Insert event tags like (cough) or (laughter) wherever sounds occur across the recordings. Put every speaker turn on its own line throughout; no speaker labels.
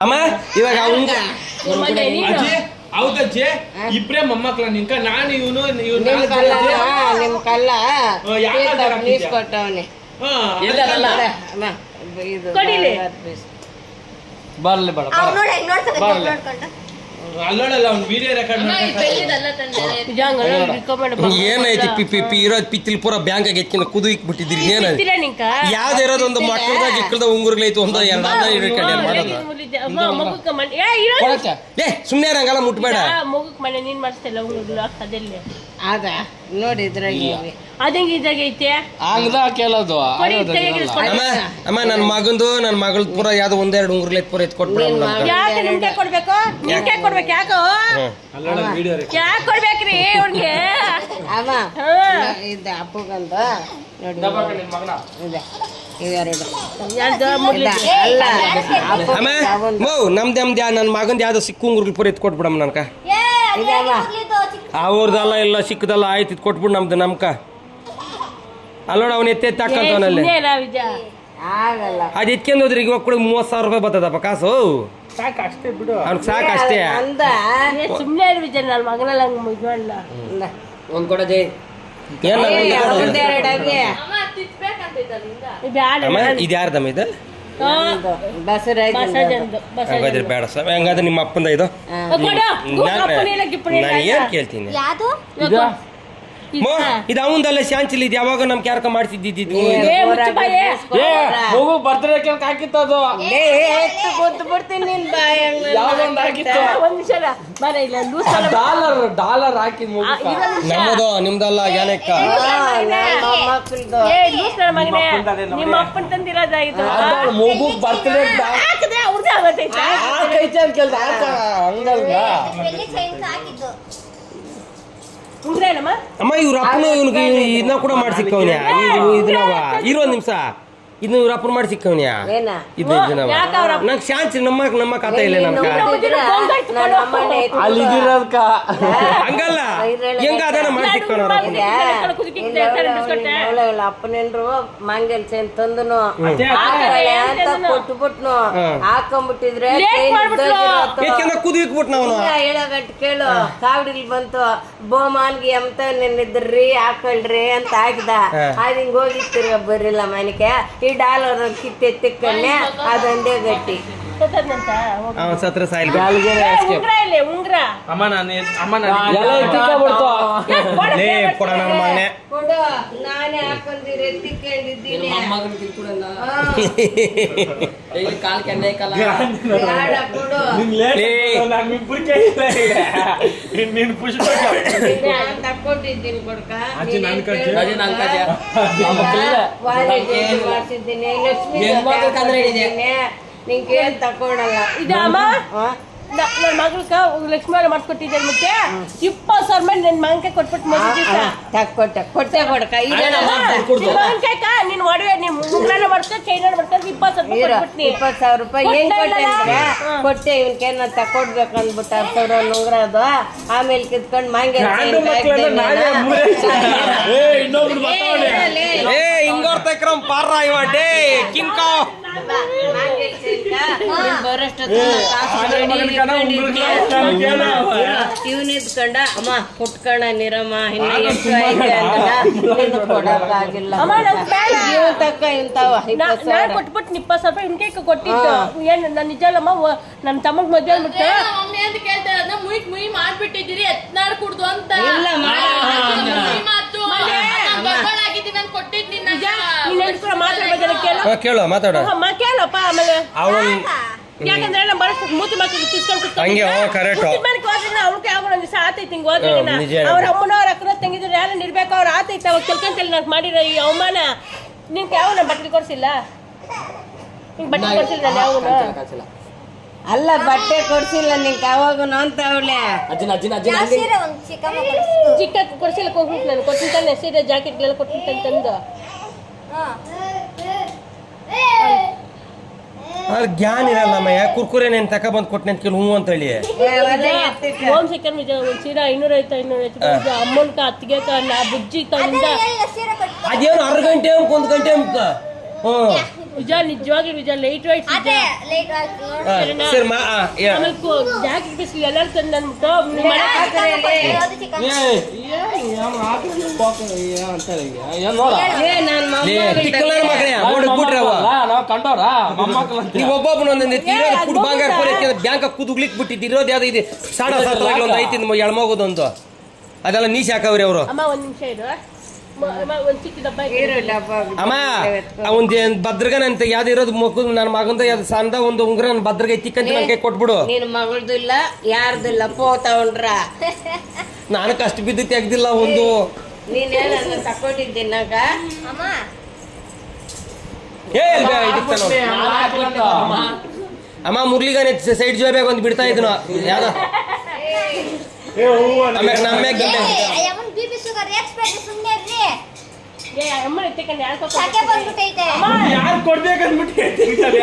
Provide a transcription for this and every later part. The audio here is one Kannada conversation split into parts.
ಅಮ್ಮ ಇವಾಗ
ಹೌದಜ್ಜಿ ಇಬ್ರೇ ಮೊಮ್ಮಕ್ಳ. ನಿಂಕ ನಾನು ಇವನು ಇವ್ನು
ನಿಮ್ ಕಲ್ಲ ಪೀಸ್? ಕೊಟ್ಟವನೆ.
ಬರ್ಲಿ ಬೇಡ
ಅವ್ನು ನೋಡಿ ಹೆಂಗ್ ನೋಡ್ತಾನೆ
ಬರ್ಲಿ.
ಅವ್ನು ವಿಡಿಯೋ ರೆಕಾರ್ಡ್.
ಏನೈತಿ ಪಿ ಪಿ ಪಿ ಇರೋದ್ ಪಿತ್ತಿಲ್ ಪೂರ ಬ್ಯಾಂಕ್ ಎತ್ತಿನ ಕುದು ಇಕ್ಬಿಟ್ಟಿದ್ರಿ ಏನ ಯಾವ್ದು ಇರೋದು ಒಂದು ಮಕ್ಕಳದಾಗ ಇಕ್ಕಳದ ಉಂಗುರ್ಗಳೈತು ಒಂದು ಎರಡಾದ ಇಟ್ಕೊಂಡು ಏನ್ ಮಾಡೋದು?
ಅಮ್ಮ, ಮಗುಕ್ಕ ಮನೆ ಏ ಇರೋ
ಏ ಸುಮ್ನೆ ಹಂಗಲ್ಲ ಮುಟ್ಬೇಡ.
ಮಗುಕ್ ಮನೆ ನೀನ್ ಮಾಡಿಸ್ತಿಲ್ಲ ಉಂಗುರ್ಗಳು ಅದೆಲ್ಲ
ಅದ ನೋಡಿ ಇದ್ರಾಗ ಇವೆ.
ಅದಂಗೆ ಇದ್ರಾಗ ಐತೆ?
ಹಂಗದ ಕೇಳೋದು
ಕೊಡಿ, ತೆಗಿಸ್ಕೊಡಿ.
ಅಮ್ಮ ಅಮ್ಮ ನನ್ನ ಮಗಂದು ನನ್ನ ಮಗಳ ಪೂರ ಯಾವ್ದೋ ಒಂದೆರಡು ಪೂರ ಎತ್ ಕೊಟ್ಬಿಡ
ಯಾಕೆ ನಿಮ್ಗೆ ಕೊಡ್ಬೇಕು? ನಿಮ್ಗೆ ಕೊಡ್ಬೇಕು? ಯಾಕೋ?
ಅಲ್ಲೋಡ ವಿಡಿಯೋ
ಯಾಕೆ ಕೊಡ್ಬೇಕ್ರಿ ಅವ್ನಿಗೆ?
ಅವ
ಹಾ.
ಇದು ಅಪ್ಪಗಂದ ನೋಡಿ. ಇದೆ. ಇವೆರಡು
ಯಾರ್ದು
ಇಲ್ಲ, ಅಲ್ಲ
ಅಮ್ಮ
ಓ
ಮೋ ನಮ್ದು ನಮ್ದು ನನ್ನ ಮಗಂದು ಯಾವ್ದು ಸಿಕ್ಕು ಉಂಗುರ್ಗಳು ಪೂರ ಎತ್ ಕೊಟ್ಬಿಡಮ್ಮ ನನ್ಕ
ಏ
ಅವ್ರದಲ್ಲ ಇಲ್ಲ ಸಿಕ್ಕದಲ್ಲ ಆಯ್ತು ಇದು ಕೊಟ್ಬಿಡು ನಮ್ದು ನಮ್ಕ. ಅಲ್ಲೋಡ ಅವ್ನ ಎತ್ತೆ ತಾಕಂತವನಲ್ಲಿ
ಆಗಲ್ಲ.
ಅದು ಎತ್ಕೊಂಡು ಹೋದ್ರಿ ಈಗ ಒಕ್ಕಳಿಗೆ ಮೂವತ್ತು ಸಾವಿರ ರೂಪಾಯಿ ಬರ್ತದಪ್ಪ ಕಾಸು.
ಸಾಕಷ್ಟೇ ಅಷ್ಟೇ ಬಿಡು.
ಅವ್ನಿಗೆ ಸಾಕು ಅಷ್ಟೇ.
ಅಂದ
ಏ, ಸುಮ್ನೆ ಇರು ವಿಜಯ ನನ್ನ ಮಗನೆಲ್ಲ ಹಂಗ್ ಮಾಡಲ್ಲ
ಏನ ಇದು ಯಾರ್ದಮ್ಮ ಇದು? ಹಂಗಾದ್ರೆ ಬೇಡ ಸರ್ ಹಂಗಾದ್ರೆ ನಿಮ್ಮ ಅಪ್ಪಂದ ಇದು. ನಾನು ಏನ್ ಕೇಳ್ತೀನಿ?
ಯಾವುದು?
ಇದು.
ಮೋ ಇದು ಅವಂದಲ್ಲ ಇದು ಯಾವಾಗ ನಮ್ ಕ್ಯಾರ್ಕ ಮಾಡ್ತಿದ್ದಿದ್ದು
ಮಗು ಬರ್ತ್ಡೇ ಕೆಲ್ಕ ಹಾಕಿತ್ತದು.
ಅದು ಗೊತ್ತು ಬಿಡ್ತೀನಿ ನಿನ್
ಹಾಕಿತ್ತು?
ಒಂದ್. ಇಲ್ಲ,
ಡಾಲರ್ ಡಾಲರ್ ಹಾಕಿದ್.
ನಮ್ಮದು ನಿಮ್ದಲ್ಲ ಯಾನಕ್ಕ
ಆ, ನಮ್ಮ ಮೊಮ್ಮಕ್ಕಳ್ದು.
ಏ, ಲೂಸ್ ನನ್ನ ಮಗನೇ. ನಿಮ್ಮ ಅಪ್ಪನ ತಂದಿರೋದ ಇದು.
ಮಗು ಬರ್ತ್ಡೇ
ಹಾಕಿದ್ರೆ ಅವ್ರದ್ದೇ ಆಗತ್ತೈತೆ
ಹಾಕೈತೆ ಅಂತ ಕೇಳ್ದ ಹಂಗಲ್ಗ
ಬೆಳ್ಳಿ ಚೈನ್ ಹಾಕಿದ್ದು
ಉಂಗ್ರ ಏನಮ್ಮ
ಅಮ್ಮ? ಇವ್ರ ಅಪ್ಪನ ಇವ್ನಿಗೆ ಇದನ್ನ ಕೂಡ ಮಾಡಿ ಇದನ್ನ ಇದನ್ನವ ಇರೋ ನಿಮಿಷ. ಇದನ್ನ ಇವ್ರ ಅಪ್ಪನ ಮಾಡಿ ಸಿಕ್ಕವನ್ಯಾ
ಏನ?
ಇದು
ಯಾಕ ಅವ್ರ ಅಪ್ಪ-
ನಂಗೆ ಶಾಂತಿ ನಮ್ಮ ನಮ್ಮ ಕಥೆ ಇಲ್ಲ
ಎತ್ತು
ಅಲ್ಲಿ ಇದಿರೋದ್ಕ
ಹಂಗಲ್ಲ. ಹೆಂಗ ಅದನ್ನ ಮಾಡಿ ಸಿಕ್ಕವನ
ಅಪ್ಪನೆಂಡ್ರು ಮಂಗಲ್ ಸೇನ್ ತಂದನು ಅಂತ ಕೊಟ್ಬಿಟ್ನು ಹಾಕೊಂಡ್ಬಿಟ್ಟಿದ್ರೆ
Late
chain
ಮಾಡ್ಬಿಟ್ಲು.
ಇದ್ದೋಗಿರೋದು.
ಯಾಕೆಂದ್ರೆ ಕುದಿ ಇಕ್ಬಿಟ್ಟು ನಾವು
ಇಲ್ಲ, ಹೇಳೋಗಟ್ ಕೇಳು. ಕಾವಡಿಲ್ ಬಂತು ಬೋಮಾನ್ಗೆ ಎಂತ ನಿನ್ನಿದ್ರಿ ಹಾಕೊಳ್ರಿ ಅಂತ ಹಾಕಿದ. ಅದ್ ಹಿಂಗ್ ಹೋಗಿತ್ತಿರ ಬರಿಲ್ಲ ಮನೆಗೆ. ಡಾಲರ್ ಕಿತ್ತೆ ತಿಕ್ಕಣ್ಣೆ ಅದೊಂದೇ ಗಟ್ಟಿ
ಅವನ್ ಸತ್ರ ಸಾಯಿಲ್
ಉಂಗ್ರ
ಅಮ್ಮ ನಾನು ಅಮ್ಮ ನಾನು.
ಎಲ್ಲ ಎತ್ತಿಕೊಂಡ್ಬಿಡ್ತು
ಲೇ ಕೊಡ ನನ್ನ ಮಗನೆ
ಕೊಡು ನಾನೇ ಹಾಕೊಂಡಿರಿ
ಕಾಲ
ಬೇಡ ಕೊಡು
ನಿನ್ ಲೇಟ್
ಲೇ.
ನಾನು ಪುಷ್ಪ
ತಕ್ಕೊಟ್ಟಿದ್ದೀನಿ ಕೊಡ್ಕ ಲಕ್ಷ್ಮಿ. ನಿಂಗೆ ಏನ್ ತಕೊಳಲ್ಲ
ಇದು ಅಮ್ಮ ನನ್ನ ಮಗಳ್ಕ ಲಕ್ಷ್ಮಿ ಮಾಡ್ಕೊಟ್ಟಿದ್ದೆ ಮತ್ತೆ ಇಪ್ಪತ್ತು ಸಾವಿರ ಮೇಲೆ ನನ್ನ ಮಗನ್ಕೆ ಕೊಟ್ಬಿಟ್ಟು ಮದುವೆ ದಿವಸ.
ತಕ್ಕೊಟ್ಟೆ ಕೊಟ್ಟೆ ಕೊಡ್ಕ
ಮಗನ್ಕಾಯ್ಕ ನೀನ್ ಒಡವೆ ನಿಮ್ಮ ಉಂಗ್ರನ ಮಾಡ್ಕೊ ಚೈನ ಮಾಡ್ಕೊಂಡು ಇಪ್ಪತ್ತು ಸಾವಿರ ಕೊಟ್ಬಿಟ್ನಿ.
ಇಪ್ಪತ್ ಸಾವಿರ ರೂಪಾಯಿ ಏನ್ ಕೊಟ್ಟೆ ಅಂದ್ರೆ ಕೊಟ್ಟೆ ಇವನ್ಕೇನ ತಕೊಡ್ಬೇಕು ಅಂದ್ಬಿಟ್ಟು ಹತ್ತು ಸಾವಿರ ನುಂಗ್ರದು ಆಮೇಲೆ ಕಿತ್ಕೊಂಡು ಮಂಗೆ
ನಾನೇ (laughs) ಇನ್ನೊಬ್ರು ಬರ್ತಾವನೆ
ಏ ಹಿಂಗೋರ್ ತಕ್ರಮ್ ಪಾರ ಇವ ಡೇ ಕಿಂಕೋ.
ಇವನ್ ಇದ್ಕೊಂಡ ಅಮ್ಮ ಕುಟ್ಕಣ ನಿರಮ್ಮ ಇನ್ನ ಎಷ್ಟು ಐತೆ ಅಂತ ಕೊಡಕ್ಕಾಗಿಲ್ಲ. ತಕ್ಕ ಇಂತಾವ
ನಾನು ಕೊಟ್ಬಿಟ್ಟು ಇಪ್ಪತ್ತು ಸಾವಿರ ರೂಪಾಯಿ ಕೊಟ್ಟಿದ್ದು. ಏನು ನನ್ನ ನಿಜಲ್ಲಮ್ಮ ನನ್ನ ತಮ್ಮಗ್ ಮದ್ವೆ ಅಂದ್ಬಿಟ್ಟು
ಮಮ್ಮಿ ಅಂತ ಕೇಳ್ತಾರ ಮುಯ್ ಮುಯ್ ಮಾಡ್ಬಿಟ್ಟಿದ್ದೀರಿ ಎತ್ನಾಡ್ ಕುಡ್ದು ಅಂತ.
ಇಲ್ಲ,
ಮಾತು. ನಾನ್. ನಾನು ನಿನ್ನ
ನೀನ್ ಕೇಳು.
ಮಾತಾಡ
ಆಮೇಲೆ
ಅವಳು
ಯಾಕಂದ್ರೆ ನಮ್ಮ ಬರಷ್ಟು ಮೂತಿ ಮಕ್ಕಳು ಕಿಸ್ಕೊಂಡು
ಹಂಗೆ, ಹ್ಞೂ, correct.
ಮನೆಗೆ ಹೋದ್ರೆ ಅವ್ರಿಗೆ ಆಗೋ ಒಂದು ದಿವಸ ಆತೈತಿ ಹಿಂಗೆ ಹೋದ್ರೆ
ಹ್ಮ್, ನಿಜ ಹೇಳು.
ಅವ್ರ ಅಮ್ಮನ ಅವ್ರ ಅಕ್ಕನ ತಂಗಿದ್ರು ಯಾರು ಅವ್ರು ಆತೈತಿ ಅವಾಗ ತಿಳ್ಕೊಂತಲ್ಲಿ ನಾನು ಮಾಡಿರೋ ಈ ಅವಮಾನ. ನಿನ್ಗೆ ಯಾವ ನಮ್ಮ ಬಟ್ಟೆ ಕೊಡ್ಸಿಲ್ಲ? ಬಟ್ಟೆ ಕೊಡ್ಸಿಲ್ಲ ನಾನು ಯಾವನು
ಅಲ್ಲ ಬಟ್ಟೆ ಕೊಡ್ಸಿಲ್ಲ ನಿಂಗೆ ಯಾವಾಗ ಅಂತ ಅವಳೆ.
ಅಜ್ಜಿನ ಅಜ್ಜಿನ ಅಜ್ಜಿನ
ಚಿಕ್ಕ ಕೊಡ್ಸಿಲ್ಲ ಹೋಗ್ಬಿಟ್ಟು ನಾನು. ಕೊಟ್ಟಿದ್ದಾನೆ ಸೀರೆ ಜಾಕೆಟ್ಗೆಲ್ಲ ಕೊಟ್ಟಿರ್ತಾನೆ ತಂದು.
ಹಾ.
ಅವ್ರ ಜ್ಞಾನ ಇರಲ್ಲಮ್ಮಯ್ಯ ಕುರ್ಕುರೆ ನೀನ್ ತಕ ಬಂದ್ ಕೊಟ್ಟೆ ಅಂತ ಕೇಳಿ ಹ್ಞೂ ಅಂತ ಹೇಳಿ
ಸೆಕೆಂಡ್ ಒಂದು ಸೀರೆ ಐನೂರ ಐತೆ ಐನೂರ ಐತೆ ಅಮ್ಮನ್ಕ ಅತ್ತಿಗೆ ನಾ ಬುಜ್ಜಿ ತಂದ
ಅದೇನು ಆರು ಗಂಟೆ ಅಂಕ ಒಂದ್ ಗಂಟೆ ಅಂಕ ಹ್ಮ್
ವಿಜಯ ನಿಜವಾಗ್ಲೂ ವಿಜಯ ಲೈಟ್ ವೈಟ್
ಅದೇ ಲೇಟ್ ಆಯ್ತು
ಆ, ಸರಿ ಮಾ ಆ, ಹೇಳು.
ಆಮೇಲೆ ಜಾಕೆಟ್ ಬಿಸಿಲು ಎಲ್ಲರೂ ತಂದು ಅಂದ್ಬಿಟ್ಟು ನೀವು
ಕಂಡವ್ರ? ಮೊಮ್ಮಕ್ಳು ಅಂತ
ನೀವು ಒಬ್ಬೊಬ್ಬನ ಒಂದೊಂದು ಕುಡ್ ಬಂಗಾರ ಕೊರಕ್ಕೆ ಬ್ಯಾಂಕ್ ಕುದುಗ್ಲಿಕ್ ಬಿಟ್ಟಿದ್ದು ಇರೋದು ಯಾವ್ದು ಇದೆ? ಸಾಣ ಸಾತ್ರಾಗ್ಲಿ ಒಂದು ಐತಿ ಎಳ್ಮೋಗೋದೊಂದು ಅದೆಲ್ಲ ನೀಸ್ ಹಾಕವ್ರಿ ಅವರು.
ಅಮ್ಮ ಒಂದ್ ನಿಮಿಷ ಇರು. ಅಮ್ಮ ಒಂದ್
ಅವನ್ ಭದ್ರಗನಂತ ಯಾವ್ದು ಇರೋದು ಮಗು ನನ್ನ ಮಗಂದ ಯಾವ್ದು ಸಂದ ಒಂದು ಉಂಗ್ರ ನನ್ನ ಭದ್ರಗ ತಿಕ್ಕಂತ ನನ್ನ ಕೈ ಕೊಟ್ಬಿಡು.
ನಿನ್ ಮಗಳದು ಇಲ್ಲ ಯಾರ್ದು ಇಲ್ಲ ಪೋ ತಗೊಂಡ್ರ.
ನಾನು ಕಷ್ಟ ಬಿದ್ದು ತೆಗ್ದಿಲ್ಲ ಒಂದು.
ನೀನೇನ ತಕೊಂಡಿದ್ದೀನಾಗ
ಅಮ್ಮ
ಏ ಅಲ್ಬೇ, ಇದಕ್ಕೆ ನಾನು. ಅಮ್ಮ ಮುರ್ಲಿಗಾನೆ ಸೈಡ್ ಜೋಬ್ಯಾಗ ಒಂದು ಬಿಡ್ತಾ ಇದ್ನು. ಯಾವ್ದ? ಆಮ್ಯಾಗ ನಮ್ಯಾಗ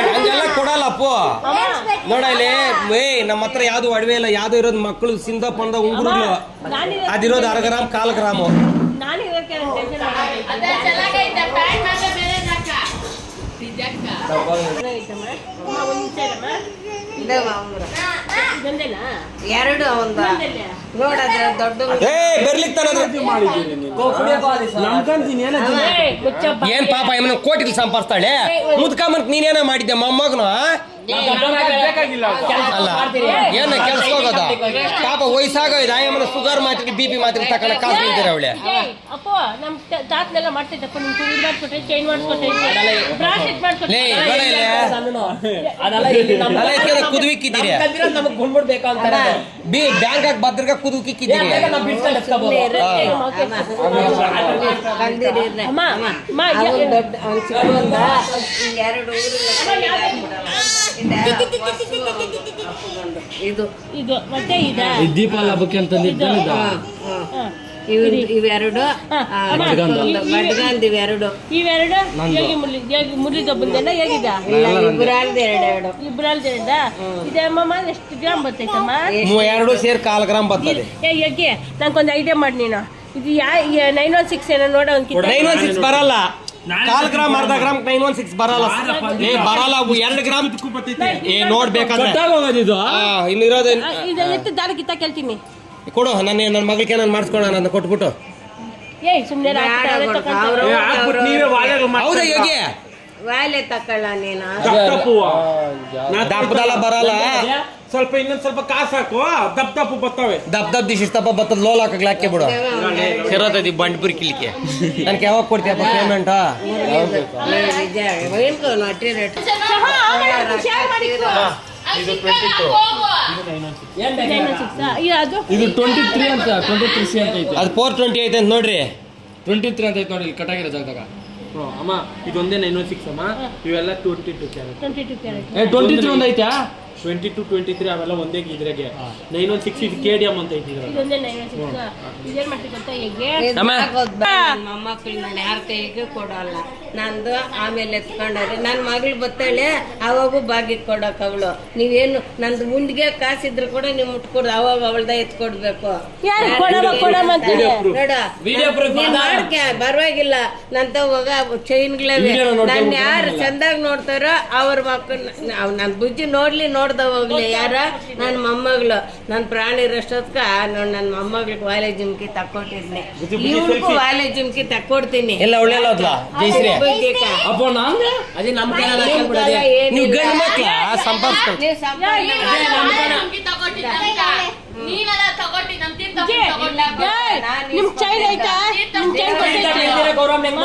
ಹಂಗೆಲ್ಲ ಕೊಡಲ್ಲಪ್ಪ ನೋಡ ಇಲ್ಲಿ ಏ ನಮ್ಮ ಹತ್ರ ಯಾವ್ದು ಒಡವೆ ಇಲ್ಲ ಯಾವ್ದು ಇರೋದು ಮಕ್ಕಳು ಸಿಂಧ ಪಂದ ಉಂಗುರುಗಳು. ಅದಿರೋದು ಕಾಲ್ ಗ್ರಾಮ್ ಕಾಲ್ ಗ್ರಾಮು
ಇದೊಂದೇನೆ
ನೋಡದ ದೊಡ್ಡ
ಏನೋ
ಪಾಪ ಕೋಟಿಲ್ ಸಂಪಾದಿಸ್ತಾಳೆ ಮುದ್ಕಂಬಂತ ನೀನೇನ ಮಾಡಿದ್ದೆ ಮೊಮ್ಮಗನು ಅಲ್ಲ ಏನ ಕೆಲ್ಸ ಹೋಗೋದ ಪಾಪ ವಯಸ್ಸಾಗೋಯ್ದ ಏಮನ ಶುಗರ್ ಮಾತ್ರೆ ಬಿ ಪಿ ಮಾತ್ರೆ ತಕೊಂಡ ಕಾಸು ಇದ್ದೀರ ಅವಳೆ
ಅಪ್ಪ ನಮ್ ತಾತನೆಲ್ಲ ಮಾಡ್ತಿದ್ದಪ್ಪ ನಿಮ್
ಕುದುವಿಕ್ಕಿದ್ದೀರಿ
ನಮಗ್ ಗುಂಡ್ಬಿಡ್ಬೇಕು ಅಂತಾರೆ
ಬಿ ಬ್ಯಾಂಕ್ ಭದ್ರಗ ಕುದುವಿಕ್ಕಿದ್ದೀರಿ
ಎರಡು ಇದು
ಇದು ಮತ್ತೆ ಇದ.
ದೀಪಾವಳಿ ಹಬ್ಬಕ್ಕೆ ಅಂತಂದಿದ್ದ
ಇವ್ ಇವೆರಡು ಬಡ್ಗಂದ್ ಇವೆರಡು.
ಇವೆರಡು? ಹೇಗಿದ?
ಎರಡೆರಡು.
ಇದೆ ಅಮ್ಮಮ್ಮ ಎಷ್ಟು ಗ್ರಾಮ್ ಬರ್ತೈತಮ್ಮ?
ಎರಡು ಸೇರಿ ಕಾಲ್ ಗ್ರಾಮ್ ಬರ್ತದೆ.
ಏ ಯೋಗಿ ನಂಗೊಂದು ಐಡಿಯಾ ಮಾಡಿ ನೀನು. ಇದು ಯಾ ನೈನ್ ಒನ್ ಸಿಕ್ಸ್ ಏನೋ ನೋಡ ಒಂದು
ನೈನ್ ಒನ್ ಸಿಕ್ಸ್ ಬರಲ್ಲ. ಕಾಲ್ ಗ್ರಾಮ್ ಅರ್ಧ ಗ್ರಾಮ್ ನೈನ್ ಒನ್ ಸಿಕ್ಸ್ ಬರಲ್ಲ. ಏ ಬರಲ್ಲ ಅವು ಎರಡು ಗ್ರಾಮ್ ಏ ನೋಡ್ಬೇಕಾದ್ರೆ. ಇನ್ನಿರೋದು
ಇದು ಎತ್ತು ದಾರ ಕಿತ್ತ ಕೇಳ್ತೀನಿ.
ಕೊಡು ನನ್ನ ನನ್ನ ಮಗಳಿಗೆ ನಾನು ಮಾಡಿಸ್ಕೊಳ್ಳೋಣ ಅಂತ ಕೊಟ್ಬಿಟ್ಟು.
ಏ ಸುಮ್ಮನೆ
ಹೌದಾ ಯೋಗಿ
ವಾಲೆ ತಕೊಳ್ಳ ನೀನು.
ದಪ್ಪದಲ್ಲ ಬರಲ್ಲ.
ಸ್ವಲ್ಪ ಇನ್ನೊಂದ್ ಸ್ವಲ್ಪ ಕಾಸ್ ಹಾಕು ದಪ್ ದಪ್ಪು ಬರ್ತವೆ.
ದಪ್ ದಪ್ ದಿಶ್ ತಪ್ಪ ಬತ್ತದ ಲೋಲ್ ಹಾಕಕ್ ಹಾಕಿ ಬಿಡು. ಸೇರೋತದಿ ಬಂಡ್ಪುರಿ ಕಿಲಿಕ್ಕೆ ನನ್ಗೆ ಯಾವಾಗ ಕೊಡ್ತೀಯಪ್ಪ ಪೇಮೆಂಟ್
ಏನ್ಕೋ ನಟಿ ರೇಟ್
ಇದು
ಟ್ವೆಂಟಿ ತ್ರೀ ಅಂತ ಟ್ವೆಂಟಿ ತ್ರೀ ಸಿ ಅಂತ ಐತೆ.
ಅದು ಫೋರ್ ಟ್ವೆಂಟಿ ಐತೆ ಅಂತ ನೋಡ್ರಿ.
ಟ್ವೆಂಟಿ ತ್ರೀ ಅಂತ ಐತೆ ನೋಡಿ ಇಲ್ಲಿ ಆಗಿರೋ ಜಾಗದಾಗ.
ಹ್ಮ್, ಅಮ್ಮ ಇದೊಂದೇ ನೈನ್ ಒನ್ ಸಿಕ್ಸ್ ಅಮ್ಮ ಇವೆಲ್ಲ twenty two carat
twenty two carat
ಏ ಟ್ವೆಂಟಿ ತ್ರೀ ಒಂದು ಐತಾ
ಟ್ವೆಂಟಿ ಟು ಟ್ವೆಂಟಿ ತ್ರೀ ಅವೆಲ್ಲ ಒಂದೇ ಇದ್ರಾಗೆ. ನೈನ್ ಒನ್ ಸಿಕ್ಸ್ ಇದು ಕೆ ಡಿ ಎಂ ಅಂತ ಐತಿ ನಮ್ಮ
ಇದೊಂದೇ ನೈನ್ ಒನ್ ಸಿಕ್ಸ್ ಇದೇನ್ ಮಾಡ್ತೀವಿ ಗೊತ್ತಾ?
ಅಮ್ಮ.
ಮೊಮ್ಮಕ್ಳು ನಾನು ಯಾರ ಕೈಗೆ ಕೊಡಲ್ಲ. ನಂದು ಆಮೇಲೆ ಎತ್ಕೊಂಡ್ರೆ ನನ್ನ ಮಗಳು ಬತ್ತಾಳೆ ಅವಾಗೂ ಬಾಗಿ ಕೊಡಕ್ ಅವಳು. ನೀವೇನು ನಂದು ಮುಂಡ್ಗೆ ಕಾಸಿದ್ರು ಕೂಡ ನೀವು ಮುಟ್ಕೊಡ್ ಅವಾಗ ಅವಳ್ದ ಎತ್ಕೊಡ್ಬೇಕು.
ಯಾರು ಕೊಡಮ್ಮ ಕೊಡಮ್ಮ ಅಂತೀನಿ
ನೋಡ
Video proof.
ನೀನ್ ಮಾಡ್ಕೆ ಪರವಾಗಿಲ್ಲ. ನಂತ ಹೋಗ
ಚೈನ್ಗಳೇ
ನನ್ ಯಾರು ಚಂದಾಗ್ ನೋಡ್ತಾರೋ ಅವ್ರ ಮಕ್ಕಳು ನನ್ ಬುಜ್ಜಿ ನೋಡ್ಲಿ ನೋಡ್ದ ಹೋಗ್ಲಿ ಯಾರ? ನನ್ನ ಮೊಮ್ಮಗಳು. ನನ್ ಪ್ರಾಣಿ ರಷ್ಟೋದ್ಕ ನೋಡ್ ನನ್ನ ಮೊಮ್ಮಗಳಿಗೆ ವಾಲೆ ಜುಮ್ಕಿ ತಕ್ಕೊಟ್ಟಿದ್ನಿ. ಇವ್ರಿಗೂ ವಾಲೆ ಜುಮ್ಕಿ ತಕ್ಕೊಡ್ತೀನಿ.
ಎಲ್ಲ ಒಳ್ಳೆ
ಜೈಶ್ರೀ.
ಅಪ್ಪ ನಾನು ಅದೇ ನಮ್ಮ
ನೀವು ಗಂಡು ಸಂಪಾದಿಸ್ಕೊಂಡು
ನಮ್
ಚೈನ್ ಐತಾ ನಿಮ್ ಚೈನ್
ಗೌರವ ಹೆಂಗ್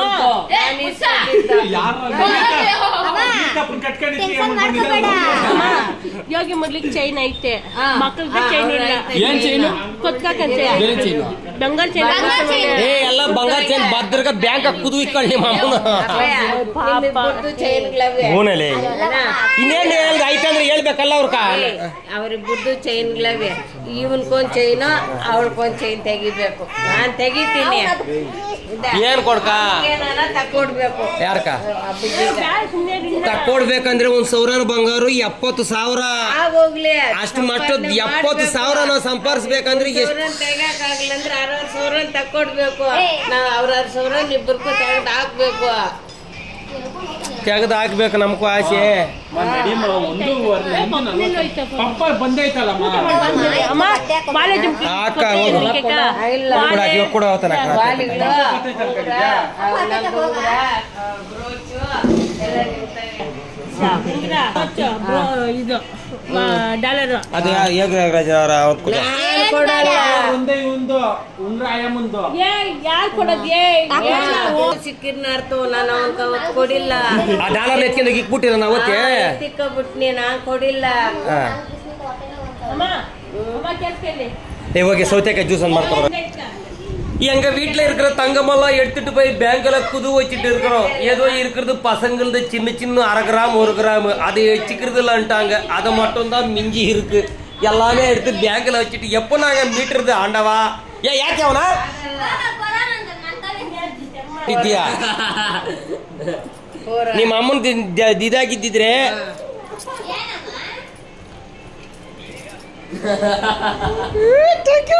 ಯೋಗಿ ಮೊದ್ಲಿಗೆ ಚೈನ್ ಐತೆ. ಮಕ್ಕಳಿಗೆ ಚೈನ್ ಇಲ್ಲ.
ಏನ್ ಚೈನು
ಕೊತ್ಕಾಕಂತೆ
ಬೇರೆ ಚೈನು
ಬಂಗಾರ ಚೈನ್
ಏ ಎಲ್ಲ ಬಂಗಾರ ಚೈನ್ ಭದ್ರಗ ಬ್ಯಾಂಕ್ ಕುದು ಇಕ್ಕೊಳ್ಳಿ ನಿಮ್ಮ ಹೂನಲೆ. ಇನ್ನೇನು ಹೇಳ್ದು? ಐತಂದ್ರೆ ಹೇಳ್ಬೇಕಲ್ಲ ಅವ್ರ ಕಾ.
ಅವ್ರಿಬ್ಬರದು ಚೈನ್ಗಳವೆ ಇವನ್ಕೊಂದ್ ಚೈನು ಅವಳ್ಕೊಂದ್ ಚೈನ್ ತೆಗಿಬೇಕು. ನಾನ್ ತೆಗಿತೀನಿ.
ಏನ್ ಕೊಡ್ಕ?
ತಕೊಡ್ಬೇಕು.
ಯಾರ್ಕ?
ಸುಮ್ಮನೆ
ತಕ್ಕೊಡ್ಬೇಕಂದ್ರೆ ಒಂದ್ ಸಾವಿರ ಬಂಗಾರ ಎಪ್ಪತ್ತು ಸಾವಿರ.
ಆಗೋಗ್ಲಿ
ಅಷ್ಟು ಮಟ್ಟದ್ ಎಪ್ಪತ್ತು ಸಾವಿರ ನಾವು ಸಂಪಾದಿಸ್ಬೇಕಂದ್ರೆ ಎಷ್ಟು
ಅಂದ್ರೆ ಸಾವಿರ ತಕೊಡ್ಬೇಕು ನಾವ್ ಅವ್ರ ಸಾವಿರ ಇಬ್ಬರಿಗೂ ತೆಗೆದು ಹಾಕ್ಬೇಕು.
ತೆಗೆದು ಹಾಕ್ಬೇಕು ನಮಗೂ ಆಸೆ.
ಪಪ್ಪ ಬಂದೈತಲ್ಲಮ್ಮ
ಅಮ್ಮ ಕಾಲೇಜ್
ಅಕ್ಕ ಹೋಗು. ಕೂಡ ಇವಾಗ ಕೂಡ ಹೋಗ್ತಾನೆ ಅಕ್ಕ.
ಬಾಲಿಗಳು ಬ್ರೋಚು ಎಲ್ಲ ನಿಂತವೆ
ಇದು ಡಾಲರ್.
ಅದು ಮಾಡ್ತಾರ ರಾಜ ಅವ್ರ ಅವ್ರ ಕೂಡ.
ನಾನ್ ಕೊಡಲ್ಲ.
ಒಂದೇ ಒಂದು ಉಂಗ್ರ ಮುಂದು.
ಏ ಯಾರು ಕೊಡೋದು? ಏ
ಸಿಕ್ಕಿರ್ನಾರ್ತು ನಾನು ಅವನ್ಕ ಅವತ್ ಕೊಡಿಲ್ಲ.
ಆ ಡಾಲರ್ ಎತ್ಕೊಂಡು ಇಕ್ಬಿಟ್ಟಿರ ನಾವು ಅವತ್ತೆ?
ತಿಕ್ಕಬಿಟ್ನಿ ನಾನ್ ಕೊಡಿಲ್ಲ.
ಅಮ್ಮ ಜ್ಯೂಸ್
ஏய் எங்க வீட்டில் இருக்கிற தங்கமெல்லாம் எடுத்துட்டு போய் பேங்க்ல குது வச்சுட்டு இருக்கிறோம். ஏதோ இருக்கிறது பசங்களது சின்ன சின்ன அரை கிராம் ஒரு கிராம். அதை வச்சுக்கிறது இல்லைன்ட்டாங்க அதை மட்டும் தான் மிஞ்சி இருக்கு. எல்லாமே எடுத்து பேங்க்ல வச்சுட்டு எப்போ நாங்கள் மீட்டுறது ஆண்டவா? ஏன் ஏக்கவனா வித்யா. நீ அம்மன் திதாக்கி திதிரே.
Ha ha!